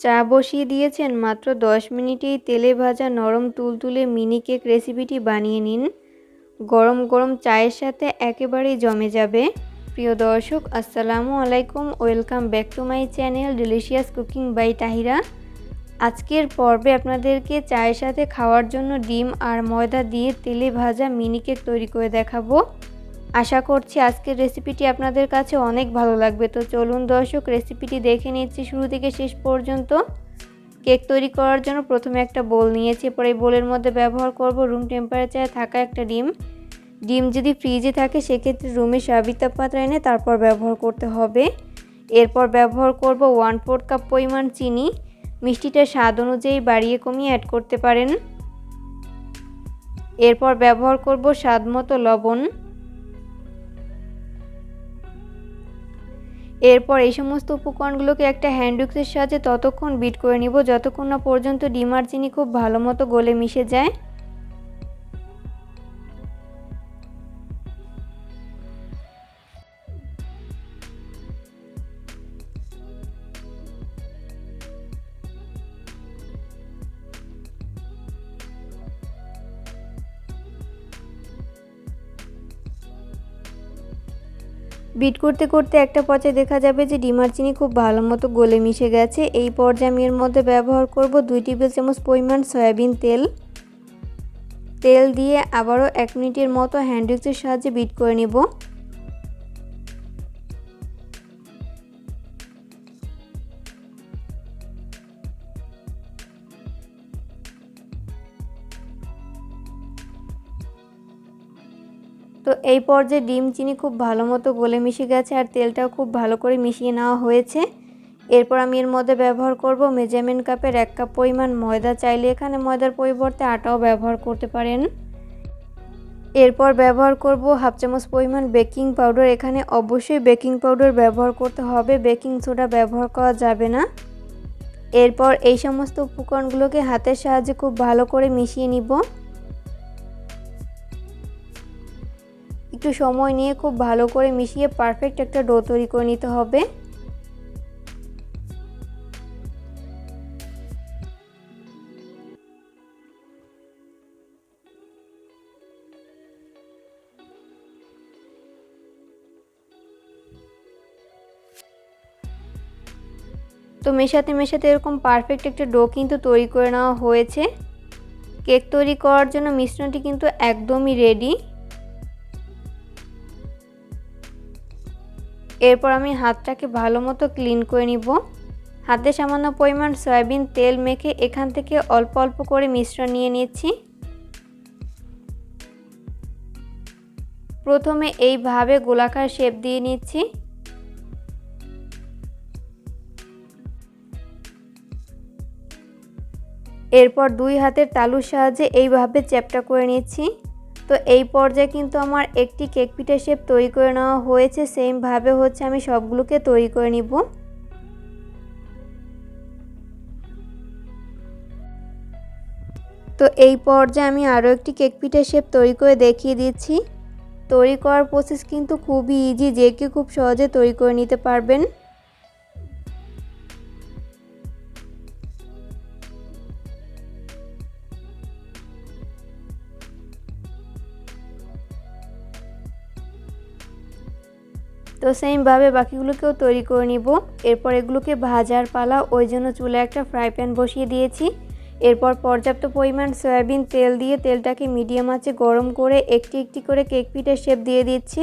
চা বসিয়ে দিয়েছেন মাত্র 10 মিনিটেই তেলে ভাজা নরম তুলতুলে মিনি কেক রেসিপিটি বানিয়ে নিন। গরম গরম চায়ের সাথে একেবারেই জমে যাবে। প্রিয় দর্শক, আসসালামু আলাইকুম। Welcome back to my channel delicious cooking by Tahira. আজকের পর্বে আপনাদেরকে চায়ের সাথে খাওয়ার জন্য ডিম আর ময়দা দিয়ে তেলে ভাজা মিনি কেক তৈরি করে দেখাবো। আশা করছি আজকের রেসিপিটি আপনাদের কাছে অনেক ভালো লাগবে। তো চলুন দর্শক রেসিপিটি দেখে নিচ্ছি শুরু থেকে শেষ পর্যন্ত। কেক তৈরি করার জন্য প্রথমে একটা বোল নিয়েছি পরে এই বোলের মধ্যে ব্যবহার করব রুম টেম্পারেচারে থাকা একটা ডিম। ডিম যদি ফ্রিজে থাকে, সেক্ষেত্রে রুমে স্বাভাবিক তাপমাত্রা এনে তারপর ব্যবহার করতে হবে। এরপর ব্যবহার করব ওয়ান ফোর্থ কাপ পরিমাণ চিনি। মিষ্টিটা স্বাদ অনুযায়ী বাড়িয়ে কমিয়ে অ্যাড করতে পারেন। এরপর ব্যবহার করব স্বাদ মতো লবণ। এরপর এই সমস্ত উপকরণগুলোকে একটা হ্যান্ড উইক্সের সাহায্যে ততক্ষণ বিট করে নিব, যতক্ষণ না পর্যন্ত ডিমার চিনি খুব ভালো মতো গলে মিশে যায়। বিট করতে করতে একটা পর্যায়ে দেখা যাবে যে ডিমার চিনি খুব ভালো মতো গলে মিশে গেছে। এই পর্যায়ে আমি এর মধ্যে ব্যবহার করব দুই টেবিল চামচ পরিমাণ সয়াবিন তেল। তেল দিয়ে আবারও এক মিনিটের মতো হ্যান্ড সাহায্যে বিট করে নেব। তো এই পর্যায়ে ডিম, চিনি খুব ভালো মতো গলে মিশে গেছে আর তেলটাও খুব ভালো করে মিশিয়ে নেওয়া হয়েছে। এরপর আমি এর মধ্যে ব্যবহার করব মেজারমেন্ট কাপের এক কাপ পরিমাণ ময়দা। চাইলে এখানে ময়দার পরিবর্তে আটাও ব্যবহার করতে পারেন। এরপর ব্যবহার করব হাফ চামচ পরিমাণ বেকিং পাউডার। এখানে অবশ্যই বেকিং পাউডার ব্যবহার করতে হবে। বেকিং সোডা ব্যবহার করা যাবে না। এরপর এই সমস্ত উপকরণগুলোকে হাতের সাহায্যে খুব ভালো করে মিশিয়ে নিব। একটু সময় নিয়ে খুব ভালো করে মিশিয়ে পারফেক্ট একটা ডো তৈরি করে নিতে হবে। তো মেশাতে মেশাতে এরকম পারফেক্ট একটা ডো কিন্তু তৈরি করে নেওয়া হয়েছে। কেক তৈরি করার জন্য মিশ্রণটি কিন্তু একদমই রেডি এরপর আমি হাতটাকে ভালো মতো ক্লিন করে নিব। হাতে সামান্য পরিমাণ সয়াবিন তেল মেখে এখান থেকে অল্প অল্প করে মিশ্রণ নিয়ে নিচ্ছি। প্রথমে এইভাবে গোলাকার শেপ দিয়ে নিচ্ছি। এরপর দুই হাতের তালুর সাহায্যে এইভাবে চ্যাপটা করে নিচ্ছি। তো এই পর্যায়ে কিন্তু আমার একটি কেক পিঠা শেপ তৈরি করে নেওয়া হয়েছে। সেমভাবে হচ্ছে আমি সবগুলোকে তৈরি করে নিব। তো এই পর্যায়ে আমি আরও একটি কেক পিঠা শেপ তৈরি করে দেখিয়ে দিচ্ছি। তৈরি করার প্রসেস কিন্তু খুবই ইজি যে কেউ খুব সহজে তৈরি করে নিতে পারবেন। তো সেমভাবে বাকিগুলোকেও তৈরি করে নিব। এরপর এগুলোকে ভাজার পালা, ওই জন্য চুলে একটা ফ্রাই প্যান বসিয়ে দিয়েছি। এরপর পর্যাপ্ত পরিমাণ সয়াবিন তেল দিয়ে তেলটাকে মিডিয়াম আঁচে গরম করে একটি একটি করে কেক পিঠের শেপ দিয়ে দিচ্ছি।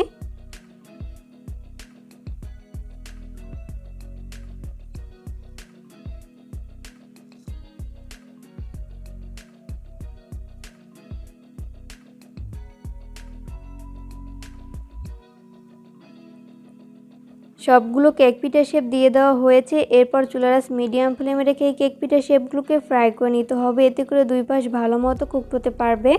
সবগুলো কেক পিঠা শেপ দিয়ে দেওয়া হয়েছে। এরপর চুলারাস মিডিয়াম ফ্লেমে রেখে এই কেক পিঠা শেপগুলোকে ফ্রাই করে নিতে হবে। এতে করে দুই পাশ ভালো মতো কুক হতে পারবে।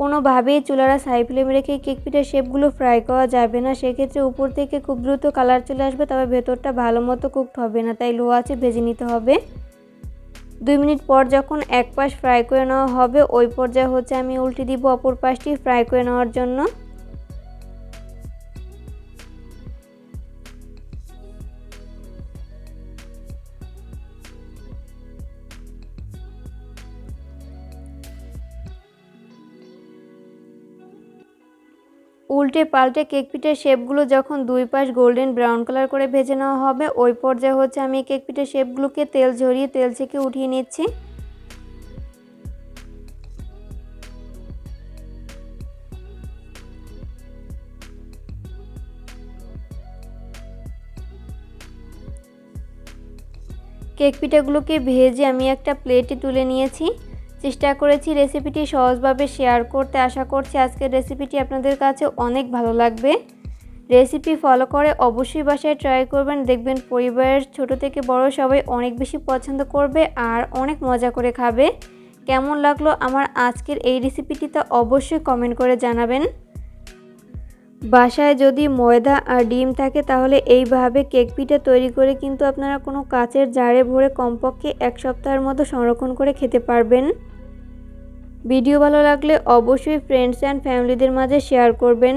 কোনোভাবেই চুলারাস হাই ফ্লেমে রেখে কেক পিঠার শেপগুলো ফ্রাই করা যাবে না। সেক্ষেত্রে উপর থেকে খুব দ্রুত কালার চলে আসবে, তবে ভেতরটা ভালো মতো কুকড হবে না, তাই লো আছে ভেজে নিতে হবে। দুই মিনিট পর যখন এক পাশ ফ্রাই করে নেওয়া হবে, ওই পর্যায়ে হচ্ছে আমি উল্টে দিব অপর পাশটি ফ্রাই করে নেওয়ার জন্য। উল্টে পাল্টে কেক পিঠের শেপগুলো যখন দুই পাশ গোল্ডেন ব্রাউন কালার করে ভেজে নেওয়া হবে, ওই পর্যায়ে হচ্ছে আমি কেক পিঠের শেপগুলোকে তেল ঝরিয়ে তেল থেকে উঠিয়ে নিচ্ছি। কেক পিঠাগুলোকে ভেজে আমি একটা প্লেটে তুলে নিয়েছি। চেষ্টা করেছি রেসিপিটি সহজভাবে শেয়ার করতে। আশা করছি আজকের রেসিপিটি আপনাদের কাছে অনেক ভালো লাগবে। রেসিপি ফলো করে অবশ্যই বাসায় ট্রাই করবেন। দেখবেন পরিবারের ছোট থেকে বড় সবাই অনেক বেশি পছন্দ করবে আর অনেক মজা করে খাবে। কেমন লাগল আমার আজকের এই রেসিপিটি তা অবশ্যই কমেন্ট করে জানাবেন। বাসায় যদি ময়দা আর ডিম থাকে তাহলে এইভাবে কেক পিঠা তৈরি করে কিন্তু আপনারা কোনো কাচের জারে ভরে কমপক্ষে এক সপ্তাহের মতো সংরক্ষণ করে খেতে পারবেন। ভিডিও ভালো লাগলে অবশ্যই ফ্রেন্ডস অ্যান্ড ফ্যামিলিদের মাঝে শেয়ার করবেন।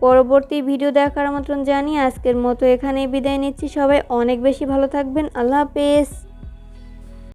পরবর্তী ভিডিও দেখার মতন জানি আজকের মতো এখানেই বিদায় নিচ্ছি। সবাই অনেক বেশি ভালো থাকবেন। আল্লাহ হাফেজ।